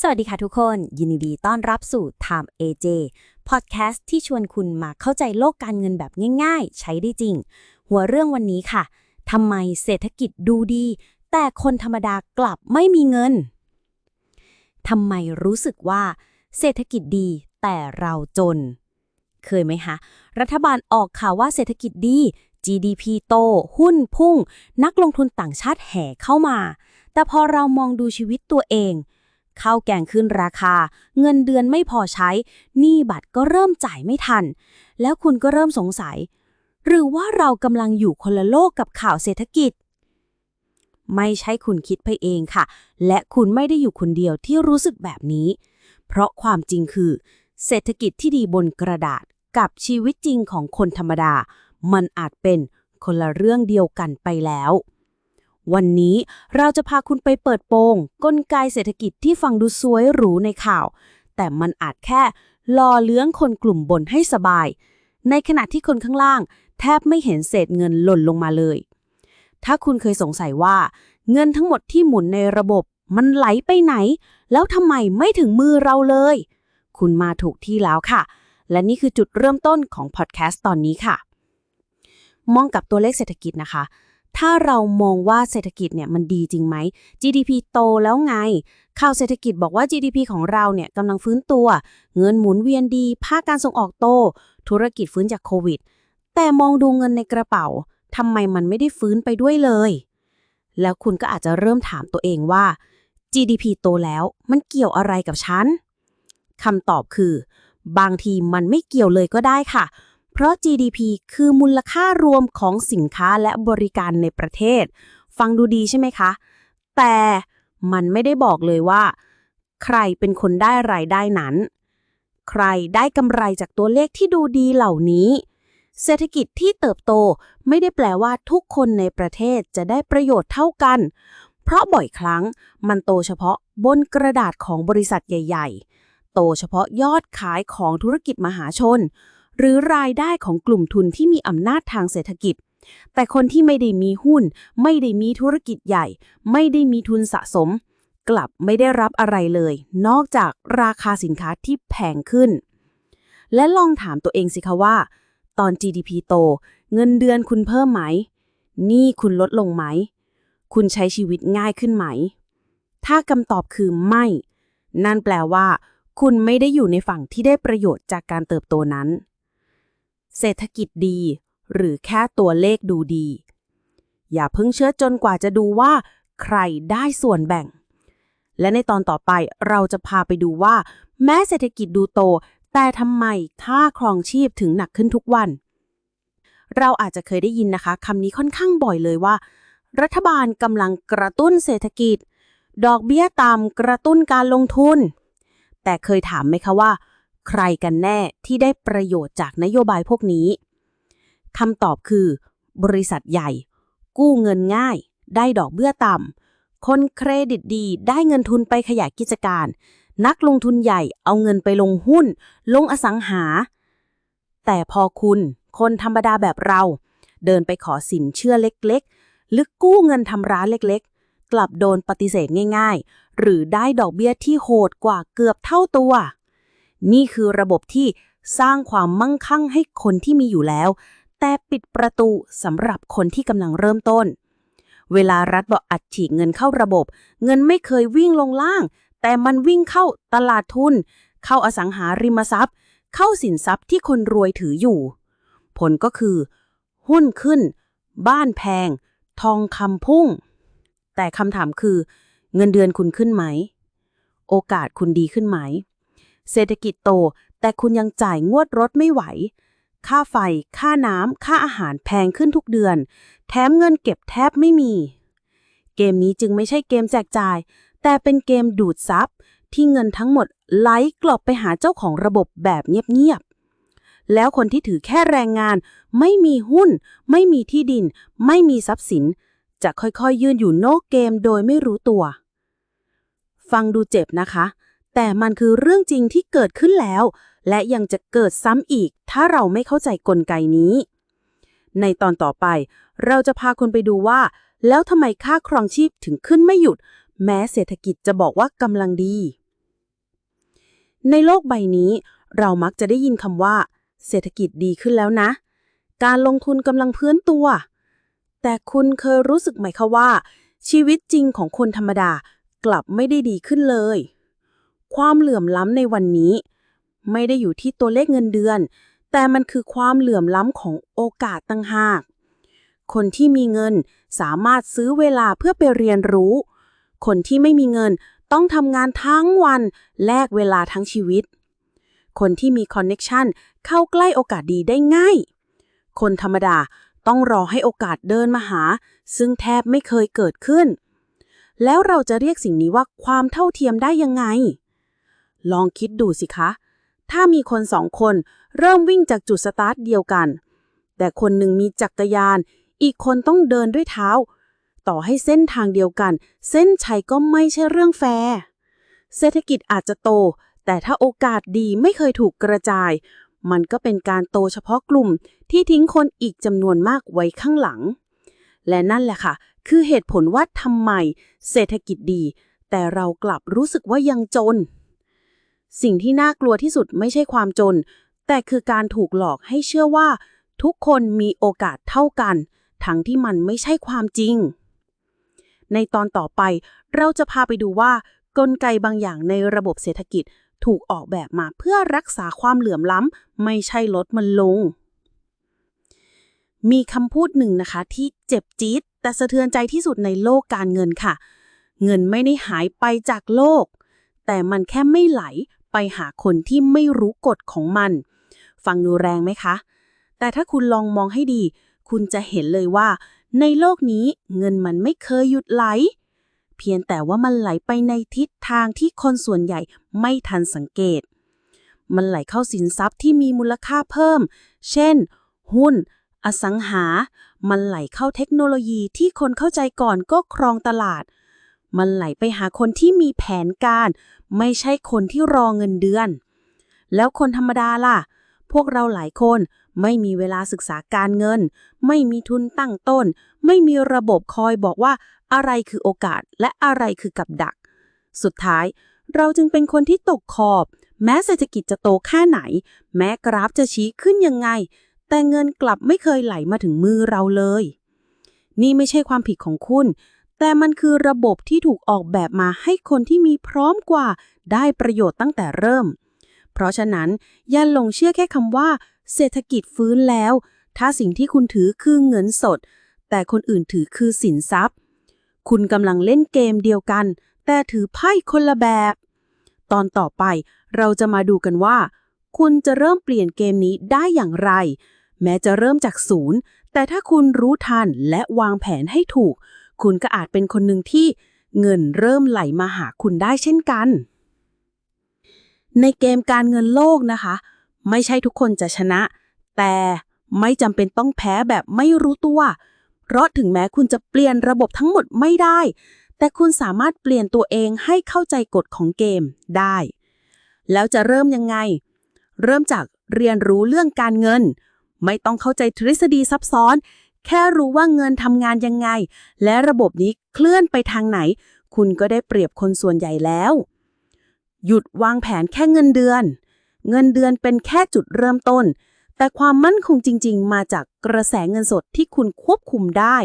สวัสดีค่ะทุกคน ยินดีต้อนรับสู่ Time AJ พอดแคสต์ที่ชวนคุณมาเข้าใจโลกการเงินแบบง่ายๆ ใช้ได้จริง หัวเรื่องวันนี้ค่ะทำไมเศรษฐกิจดูดี แต่คนธรรมดากลับไม่มีเงินทำไมรู้สึกว่า เศรษฐกิจดีแต่เราจน เคยไหมคะรัฐบาลออกข่าวว่าเศรษฐกิจดี GDP โต หุ้นพุ่ง นักลงทุนต่างชาติแห่เข้ามา แต่พอเรามองดูชีวิตตัวเอง ข้าวแกงขึ้นราคา เงินเดือนไม่พอใช้หนี้บัตรก็เริ่มจ่ายไม่ทัน แล้วคุณก็เริ่มสงสัย หรือว่าเรากำลังอยู่คนละโลกกับข่าวเศรษฐกิจ ไม่ใช่คุณคิดไปเองค่ะ และคุณไม่ได้อยู่คนเดียวที่รู้สึกแบบนี้ เพราะความจริงคือ เศรษฐกิจที่ดีบนกระดาษกับชีวิตจริงของคนธรรมดา มันอาจเป็นคนละเรื่องเดียวกันไปแล้ว วันนี้เราจะพาคุณไปเปิดโปงกลไกเศรษฐกิจที่ฟังดูสวยหรูในข่าว แต่มันอาจแค่ล่อเลี้ยงคนกลุ่มบนให้สบาย ในขณะที่คนข้างล่าง แทบไม่เห็นเศษเงินหล่นลงมาเลย ถ้าคุณเคยสงสัยว่า เงินทั้งหมดที่หมุนในระบบ มันไหลไปไหน แล้วทำไมไม่ถึงมือเราเลย คุณมาถูกที่แล้วค่ะ และนี่คือจุดเริ่มต้นของพอดแคสต์ตอนนี้ค่ะ มองกับตัวเลขเศรษฐกิจนะคะ ถ้าเรามองว่าเศรษฐกิจเนี่ยมันดีจริงไหม GDP โตแล้วไง ข่าวเศรษฐกิจบอกว่า GDP ของเราเนี่ยกำลังฟื้นตัว เงินหมุนเวียนดี ภาคการส่งออกโต ธุรกิจฟื้นจากโควิด แต่มองดูเงินในกระเป๋าทำไมมันไม่ได้ฟื้นไปด้วยเลย แล้วคุณก็อาจจะเริ่มถามตัวเองว่า GDP โตแล้วมันเกี่ยวอะไรกับฉันคำตอบคือ บางทีมันไม่เกี่ยวเลยก็ได้ค่ะ เพราะ GDP คือมูลค่ารวมของสินค้าและบริการในประเทศ ฟังดูดีใช่ไหมคะ แต่มันไม่ได้บอกเลยว่า ใครเป็นคนได้รายได้นั้น ใครได้กำไรจากตัวเลขที่ดูดีเหล่านี้ เศรษฐกิจที่เติบโตไม่ได้แปลว่าทุกคนในประเทศจะได้ประโยชน์เท่ากัน เพราะบ่อยครั้งมันโตเฉพาะบนกระดาษของบริษัทใหญ่ ๆ โตเฉพาะยอดขายของธุรกิจมหาชน หรือรายได้ของกลุ่มทุนที่มีอำนาจทางเศรษฐกิจ แต่คนที่ไม่ได้มีหุ้น ไม่ได้มีธุรกิจใหญ่ ไม่ได้มีทุนสะสม กลับไม่ได้รับอะไรเลย นอกจากราคาสินค้าที่แพงขึ้น และลองถามตัวเองสิคะว่า ตอน GDP โต เงินเดือนคุณเพิ่มไหมนี่คุณลดลงไหม คุณใช้ชีวิตง่ายขึ้นไหม ถ้าคำตอบคือไม่ นั่นแปลว่า คุณไม่ได้อยู่ในฝั่งที่ได้ประโยชน์จากการเติบโตนั้น เศรษฐกิจดี หรือแค่ตัวเลขดูดี อย่าเพิ่งเชื่อจนกว่าจะดูว่า ใครได้ส่วนแบ่ง และในตอนต่อไปเราจะพาไปดูว่า แม้เศรษฐกิจดูโต แต่ทำไมค่าครองชีพถึงหนักขึ้นทุกวัน เราอาจจะเคยได้ยินนะคะคำนี้ค่อนข้างบ่อยเลยว่า รัฐบาลกำลังกระตุ้นเศรษฐกิจ ดอกเบี้ยต่ำกระตุ้นการลงทุน แต่เคยถามไหมคะว่า ใครกันแน่ที่ได้ประโยชน์จากนโยบายพวกนี้คำตอบคือ บริษัทใหญ่ กู้เงินง่าย ได้ดอกเบี้ยต่ำคนเครดิตดีได้เงินทุนไปขยายกิจการ นักลงทุนใหญ่เอาเงินไปลงหุ้น ลงอสังหา แต่พอคุณคนธรรมดาแบบเรา เดินไปขอสินเชื่อเล็กๆ หรือกู้เงินทำร้านเล็กๆ กลับโดนปฏิเสธง่าย ๆ หรือได้ดอกเบี้ยที่โหดกว่าเกือบเท่าตัว นี่คือระบบที่สร้างความมั่งคั่งให้คนที่มีอยู่แล้ว แต่ปิดประตูสำหรับคนที่กำลังเริ่มต้น เวลารัฐบอกอัดฉีกเงินเข้าระบบ เงินไม่เคยวิ่งลงล่าง แต่มันวิ่งเข้าตลาดทุน เข้าอสังหาริมทรัพย์ เข้าสินทรัพย์ที่คนรวยถืออยู่ ผลก็คือ หุ้นขึ้น บ้านแพง ทองคำพุ่ง แต่คำถามคือ เงินเดือนคุณขึ้นไหม โอกาสคุณดีขึ้นไหม เศรษฐกิจโต แต่คุณยังจ่ายงวดรถไม่ไหว ค่าไฟ ค่าน้ำ ค่าอาหารแพงขึ้นทุกเดือน แถมเงินเก็บแทบไม่มี เกมนี้จึงไม่ใช่เกมแจกจ่าย แต่เป็นเกมดูดซับที่เงินทั้งหมดไหลกลับไปหาเจ้าของระบบแบบเงียบๆ แล้วคนที่ถือแค่แรงงาน ไม่มีหุ้น ไม่มีที่ดิน ไม่มีทรัพย์สิน จะค่อยๆ ยืนอยู่นอกเกมโดยไม่รู้ตัว ฟังดูเจ็บนะคะ แต่มันคือเรื่องจริงที่เกิดขึ้นแล้ว และยังจะเกิดซ้ำอีก ถ้าเราไม่เข้าใจกลไกนี้ ในตอนต่อไป เราจะพาคนไปดูว่า แล้วทำไมค่าครองชีพถึงขึ้นไม่หยุด แม้เศรษฐกิจจะบอกว่ากำลังดี ในโลกใบนี้ เรามักจะได้ยินคำว่า เศรษฐกิจดีขึ้นแล้วนะ การลงทุนกำลังเพื้นตัว แต่คุณเคยรู้สึกไหมคะว่า ชีวิตจริงของคนธรรมดากลับไม่ได้ดีขึ้นเลย ความเหลื่อมล้ำในวันนี้ ไม่ได้อยู่ที่ตัวเลขเงินเดือน แต่มันคือความเหลื่อมล้ำของโอกาสตั้งหาก คนที่มีเงินสามารถซื้อเวลาเพื่อไปเรียนรู้ คนที่ไม่มีเงินต้องทำงานทั้งวันแลกเวลาทั้งชีวิต คนที่มีคอนเน็กชันเข้าใกล้โอกาสดีได้ง่าย คนธรรมดาต้องรอให้โอกาสเดินมาหา ซึ่งแทบไม่เคยเกิดขึ้น แล้วเราจะเรียกสิ่งนี้ว่าความเท่าเทียมได้ยังไง ลองคิดดูสิคะ ถ้ามีคนสองคนเริ่มวิ่งจากจุดสตาร์ทเดียวกัน แต่คนหนึ่งมีจักรยาน อีกคนต้องเดินด้วยเท้า ต่อให้เส้นทางเดียวกัน เส้นชัยก็ไม่ใช่เรื่องแฟร์ เศรษฐกิจอาจจะโต แต่ถ้าโอกาสดีไม่เคยถูกกระจาย มันก็เป็นการโตเฉพาะกลุ่มที่ทิ้งคนอีกจำนวนมากไว้ข้างหลัง และนั่นแหละค่ะ คือเหตุผลว่าทำไมเศรษฐกิจดี แต่เรากลับรู้สึกว่ายังจน สิ่งที่น่ากลัวที่สุดไม่ใช่ความจน แต่คือการถูกหลอกให้เชื่อว่า ทุกคนมีโอกาสเท่ากัน ทั้งที่มันไม่ใช่ความจริง ในตอนต่อไปเราจะพาไปดูว่ากลไกบางอย่างในระบบเศรษฐกิจถูกออกแบบมาเพื่อรักษาความเหลื่อมล้ำ ไม่ใช่ลดมันลง มีคำพูดหนึ่งนะคะที่เจ็บจี๊ดแต่สะเทือนใจที่สุดในโลกการเงินค่ะ เงินไม่ได้หายไปจากโลก แต่มันแค่ไม่ไหล ไปหาคนที่ไม่รู้กฎของมัน ฟังดูแรงไหมคะ แต่ถ้าคุณลองมองให้ดี คุณจะเห็นเลยว่า ในโลกนี้เงินมันไม่เคยหยุดไหล เพียงแต่ว่ามันไหลไปในทิศทางที่คนส่วนใหญ่ไม่ทันสังเกต มันไหลเข้าสินทรัพย์ที่มีมูลค่าเพิ่ม เช่น หุ้น อสังหา มันไหลเข้าเทคโนโลยีที่คนเข้าใจก่อนก็ครองตลาด มันไหลไปหาคนที่มีแผนการ ไม่ใช่คนที่รอเงินเดือน แล้วคนธรรมดาล่ะ พวกเราหลายคนไม่มีเวลาศึกษาการเงิน ไม่มีทุนตั้งต้น ไม่มีระบบคอยบอกว่าอะไรคือโอกาสและอะไรคือกับดัก สุดท้าย เราจึงเป็นคนที่ตกขอบ แม้เศรษฐกิจจะโตแค่ไหน แม้กราฟจะชี้ขึ้นยังไง แต่เงินกลับไม่เคยไหลมาถึงมือเราเลย นี่ไม่ใช่ความผิดของคุณ แต่มันคือระบบที่ถูกออกแบบมาให้คนที่มีพร้อมกว่า ได้ประโยชน์ตั้งแต่เริ่ม เพราะฉะนั้น อย่าหลงเชื่อแค่คำว่า เศรษฐกิจฟื้นแล้ว ถ้าสิ่งที่คุณถือคือเงินสด แต่คนอื่นถือคือสินทรัพย์ คุณกำลังเล่นเกมเดียวกัน แต่ถือไพ่คนละแบบ ตอนต่อไปเราจะมาดูกันว่า คุณจะเริ่มเปลี่ยนเกมนี้ได้อย่างไร แม้จะเริ่มจากศูนย์แต่ถ้าคุณรู้ทันและวางแผนให้ถูก คุณก็อาจเป็นคนหนึ่งที่เงินเริ่มไหลมาหาคุณได้เช่นกัน ในเกมการเงินโลกนะคะ ไม่ใช่ทุกคนจะชนะ แต่ไม่จำเป็นต้องแพ้แบบไม่รู้ตัว เพราะถึงแม้คุณจะเปลี่ยนระบบทั้งหมดไม่ได้ แต่คุณสามารถเปลี่ยนตัวเองให้เข้าใจกฎของเกมได้ แล้วจะเริ่มยังไง เริ่มจากเรียนรู้เรื่องการเงิน ไม่ต้องเข้าใจทฤษฎีซับซ้อน แค่รู้ว่าเงินทำงานยังไง และระบบนี้เคลื่อนไปทางไหน คุณก็ได้เปรียบคนส่วนใหญ่แล้ว หยุดวางแผนแค่เงินเดือน เงินเดือนเป็นแค่จุดเริ่มต้น แต่ความมั่นคงจริง ๆ มาจากกระแสเงินสดที่คุณควบคุมได้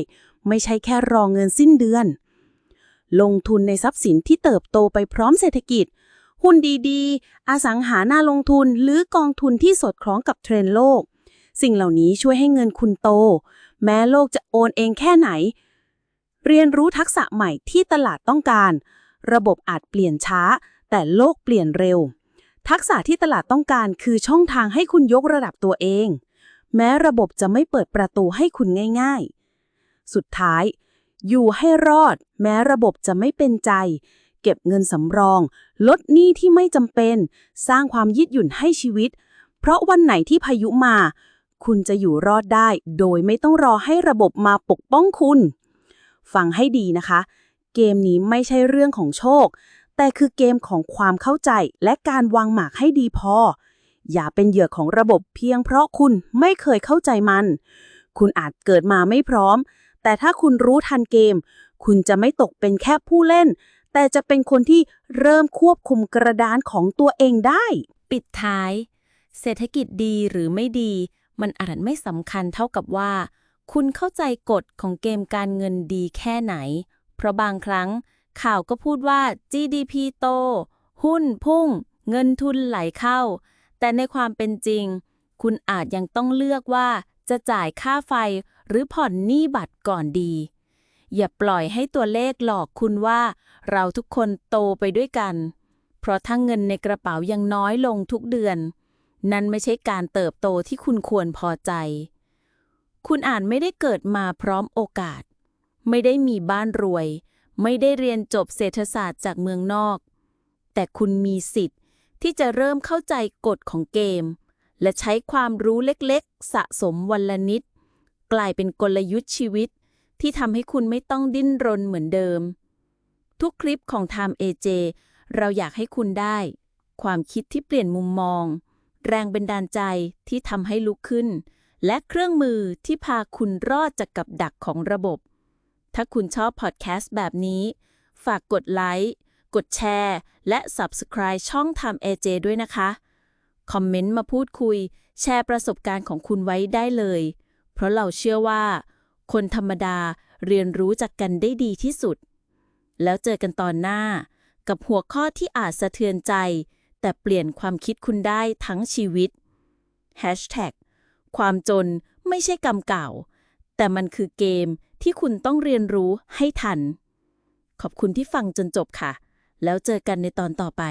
ไม่ใช่แค่รอเงินสิ้นเดือน ลงทุนในทรัพย์สินที่เติบโตไปพร้อมเศรษฐกิจ หุ้นดีๆ อสังหาหน้าลงทุนหรือกองทุนที่สอดคล้องกับเทรนด์โลก สิ่งเหล่านี้ช่วยให้เงินคุณโต แม้โลกจะโอนเองแค่ไหน เรียนรู้ทักษะใหม่ที่ตลาดต้องการ ระบบอาจเปลี่ยนช้า แต่โลกเปลี่ยนเร็ว ทักษะที่ตลาดต้องการคือช่องทางให้คุณยกระดับตัวเอง แม้ระบบจะไม่เปิดประตูให้คุณง่าย ๆ สุดท้าย อยู่ให้รอด แม้ระบบจะไม่เป็นใจ เก็บเงินสำรอง ลดหนี้ที่ไม่จำเป็น สร้างความยืดหยุ่นให้ชีวิต เพราะวันไหนที่พายุมา คุณจะอยู่รอดได้ โดยไม่ต้องรอให้ระบบมาปกป้องคุณ ฟังให้ดีนะคะ เกมนี้ไม่ใช่เรื่องของโชค แต่คือเกมของความเข้าใจและการวางหมากให้ดีพอ อย่าเป็นเหยื่อของระบบเพียงเพราะคุณไม่เคยเข้าใจมัน คุณอาจเกิดมาไม่พร้อม แต่ถ้าคุณรู้ทันเกม คุณจะไม่ตกเป็นแค่ผู้เล่น แต่จะเป็นคนที่เริ่มควบคุมกระดานของตัวเองได้ ปิดท้าย เศรษฐกิจดีหรือไม่ดี มันอาจไม่สำคัญเท่ากับว่า คุณเข้าใจกฎของเกมการเงินดีแค่ไหน เพราะบางครั้ง ข่าวก็พูดว่า GDP โต หุ้นพุ่ง เงินทุนไหลเข้า แต่ในความเป็นจริง คุณอาจยังต้องเลือกว่าจะจ่ายค่าไฟหรือผ่อนหนี้บัตรก่อนดี อย่าปล่อยให้ตัวเลขหลอกคุณว่า เราทุกคนโตไปด้วยกัน เพราะถ้าเงินในกระเป๋ายังน้อยลงทุกเดือน นั่นไม่ใช่การเติบโตที่คุณควรพอใจ คุณอาจไม่ได้เกิดมาพร้อมโอกาส ไม่ได้มีบ้านรวย ไม่ได้เรียนจบเศรษฐศาสตร์จากเมืองนอก แต่คุณมีสิทธิ์ที่จะเริ่มเข้าใจกฎของเกม และใช้ความรู้เล็กๆ สะสมวันละนิด กลายเป็นกลยุทธ์ชีวิต ที่ทำให้คุณไม่ต้องดิ้นรนเหมือนเดิม ทุกคลิปของ Time AJ เราอยากให้คุณได้ ความคิดที่เปลี่ยนมุมมอง แรงบันดาลใจที่ทำให้ลุกขึ้น และเครื่องมือที่พาคุณรอดจากกับดักของระบบ ถ้าคุณชอบพอดแคสต์แบบนี้ ฝากกดไลค์กดแชร์ และ Subscribe ช่อง Time AJ ด้วยนะคะ คอมเมนต์มาพูดคุย แชร์ประสบการณ์ของคุณไว้ได้เลย เพราะเราเชื่อว่า คนธรรมดาเรียนรู้จากกันได้ดีที่สุด แล้วเจอกันตอนหน้า กับหัวข้อที่อาจสะเทือนใจ แต่เปลี่ยนความคิดคุณได้ทั้งชีวิต Hashtag ความจนไม่ใช่กรรมเก่า แต่มันคือเกมที่คุณต้องเรียนรู้ให้ทัน ขอบคุณที่ฟังจนจบค่ะ แล้วเจอกันในตอนต่อไป